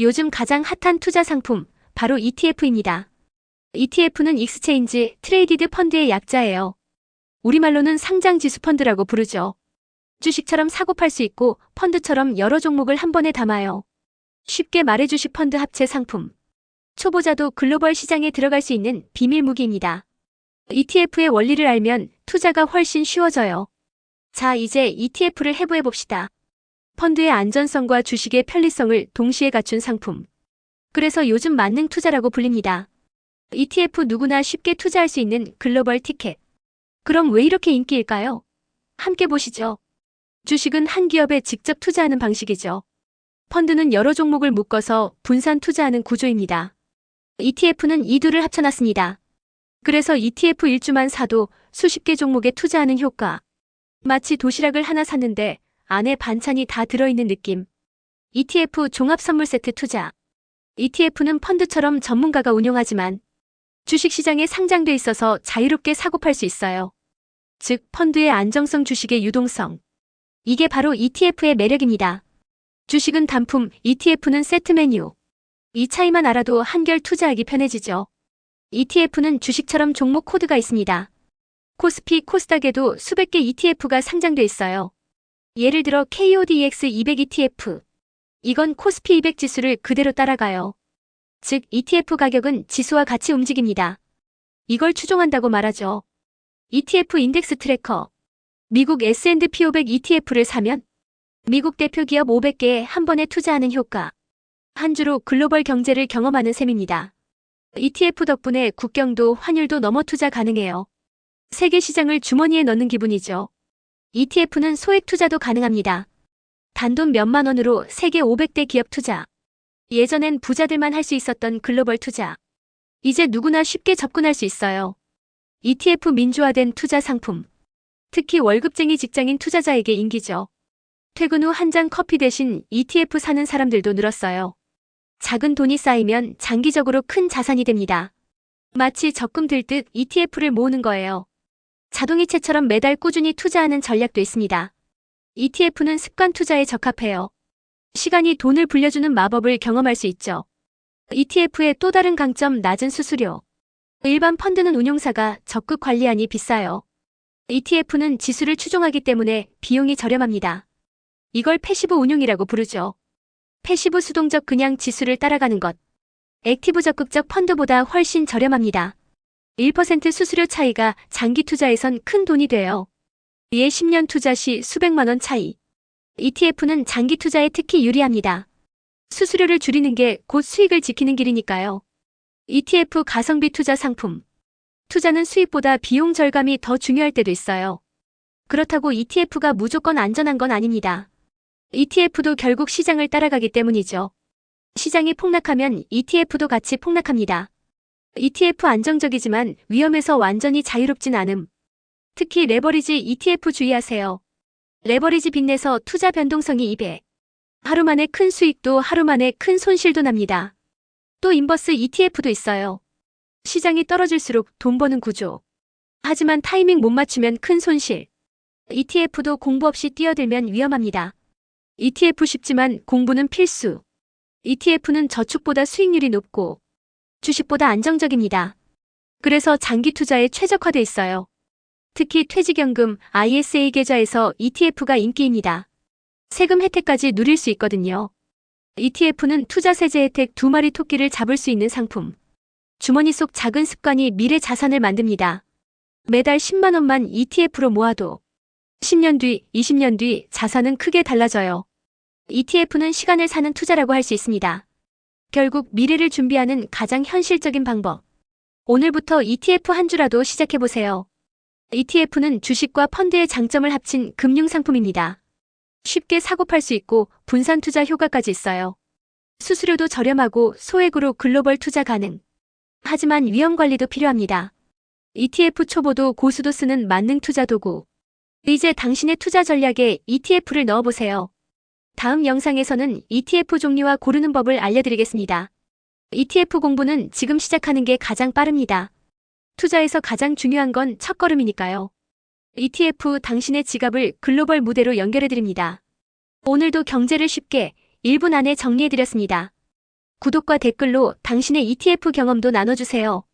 요즘 가장 핫한 투자 상품, 바로 ETF입니다. ETF는 익스체인지 트레이디드 펀드의 약자예요. 우리말로는 상장 지수 펀드라고 부르죠. 주식처럼 사고 팔 수 있고 펀드처럼 여러 종목을 한 번에 담아요. 쉽게 말해 주식 펀드 합체 상품. 초보자도 글로벌 시장에 들어갈 수 있는 비밀 무기입니다. ETF의 원리를 알면 투자가 훨씬 쉬워져요. 자, 이제 ETF를 해부해 봅시다. 펀드의 안전성과 주식의 편리성을 동시에 갖춘 상품. 그래서 요즘 만능 투자라고 불립니다. ETF 누구나 쉽게 투자할 수 있는 글로벌 티켓. 그럼 왜 이렇게 인기일까요? 함께 보시죠. 주식은 한 기업에 직접 투자하는 방식이죠. 펀드는 여러 종목을 묶어서 분산 투자하는 구조입니다. ETF는 이 둘을 합쳐놨습니다. 그래서 ETF 일주만 사도 수십 개 종목에 투자하는 효과. 마치 도시락을 하나 샀는데 안에 반찬이 다 들어있는 느낌. ETF 종합 선물 세트 투자. ETF는 펀드처럼 전문가가 운용하지만 주식시장에 상장돼 있어서 자유롭게 사고 팔 수 있어요. 즉, 펀드의 안정성 주식의 유동성. 이게 바로 ETF의 매력입니다. 주식은 단품, ETF는 세트 메뉴. 이 차이만 알아도 한결 투자하기 편해지죠. ETF는 주식처럼 종목 코드가 있습니다. 코스피, 코스닥에도 수백 개 ETF가 상장돼 있어요. 예를 들어 KODX 200 ETF. 이건 코스피 200 지수를 그대로 따라가요. 즉, ETF 가격은 지수와 같이 움직입니다. 이걸 추종한다고 말하죠. ETF 인덱스 트래커. 미국 S&P 500 ETF를 사면 미국 대표 기업 500개에 한 번에 투자하는 효과. 한 주로 글로벌 경제를 경험하는 셈입니다. ETF 덕분에 국경도 환율도 넘어 투자 가능해요. 세계 시장을 주머니에 넣는 기분이죠. ETF는 소액 투자도 가능합니다. 단돈 몇만 원으로 세계 500대 기업 투자. 예전엔 부자들만 할 수 있었던 글로벌 투자. 이제 누구나 쉽게 접근할 수 있어요. ETF 민주화된 투자 상품. 특히 월급쟁이 직장인 투자자에게 인기죠. 퇴근 후 한 잔 커피 대신 ETF 사는 사람들도 늘었어요. 작은 돈이 쌓이면 장기적으로 큰 자산이 됩니다. 마치 적금 들 듯 ETF를 모으는 거예요. 자동이체처럼 매달 꾸준히 투자하는 전략도 있습니다. ETF는 습관 투자에 적합해요. 시간이 돈을 불려주는 마법을 경험할 수 있죠. ETF의 또 다른 강점 낮은 수수료. 일반 펀드는 운용사가 적극 관리하니 비싸요. ETF는 지수를 추종하기 때문에 비용이 저렴합니다. 이걸 패시브 운용이라고 부르죠. 패시브 수동적 그냥 지수를 따라가는 것. 액티브 적극적 펀드보다 훨씬 저렴합니다. 1% 수수료 차이가 장기 투자에선 큰 돈이 돼요. 이에 10년 투자 시 수백만 원 차이. ETF는 장기 투자에 특히 유리합니다. 수수료를 줄이는 게 곧 수익을 지키는 길이니까요. ETF 가성비 투자 상품. 투자는 수익보다 비용 절감이 더 중요할 때도 있어요. 그렇다고 ETF가 무조건 안전한 건 아닙니다. ETF도 결국 시장을 따라가기 때문이죠. 시장이 폭락하면 ETF도 같이 폭락합니다. ETF 안정적이지만 위험에서 완전히 자유롭진 않음. 특히 레버리지 ETF 주의하세요. 레버리지 빚내서 투자 변동성이 2배. 하루 만에 큰 수익도 하루 만에 큰 손실도 납니다. 또 인버스 ETF도 있어요. 시장이 떨어질수록 돈 버는 구조. 하지만 타이밍 못 맞추면 큰 손실. ETF도 공부 없이 뛰어들면 위험합니다. ETF 쉽지만 공부는 필수. ETF는 저축보다 수익률이 높고 주식보다 안정적입니다. 그래서 장기 투자에 최적화돼 있어요. 특히 퇴직연금 ISA 계좌에서 ETF가 인기입니다. 세금 혜택까지 누릴 수 있거든요. ETF는 투자 세제 혜택 두 마리 토끼를 잡을 수 있는 상품. 주머니 속 작은 습관이 미래 자산을 만듭니다. 매달 10만 원만 ETF로 모아도 10년 뒤, 20년 뒤 자산은 크게 달라져요. ETF는 시간을 사는 투자라고 할 수 있습니다. 결국 미래를 준비하는 가장 현실적인 방법. 오늘부터 ETF 한 주라도 시작해보세요. ETF는 주식과 펀드의 장점을 합친 금융상품입니다. 쉽게 사고 팔 수 있고 분산 투자 효과까지 있어요. 수수료도 저렴하고 소액으로 글로벌 투자 가능. 하지만 위험 관리도 필요합니다. ETF 초보도 고수도 쓰는 만능 투자 도구. 이제 당신의 투자 전략에 ETF를 넣어보세요. 다음 영상에서는 ETF 종류와 고르는 법을 알려드리겠습니다. ETF 공부는 지금 시작하는 게 가장 빠릅니다. 투자에서 가장 중요한 건 첫걸음이니까요. ETF 당신의 지갑을 글로벌 무대로 연결해드립니다. 오늘도 경제를 쉽게 1분 안에 정리해드렸습니다. 구독과 댓글로 당신의 ETF 경험도 나눠주세요.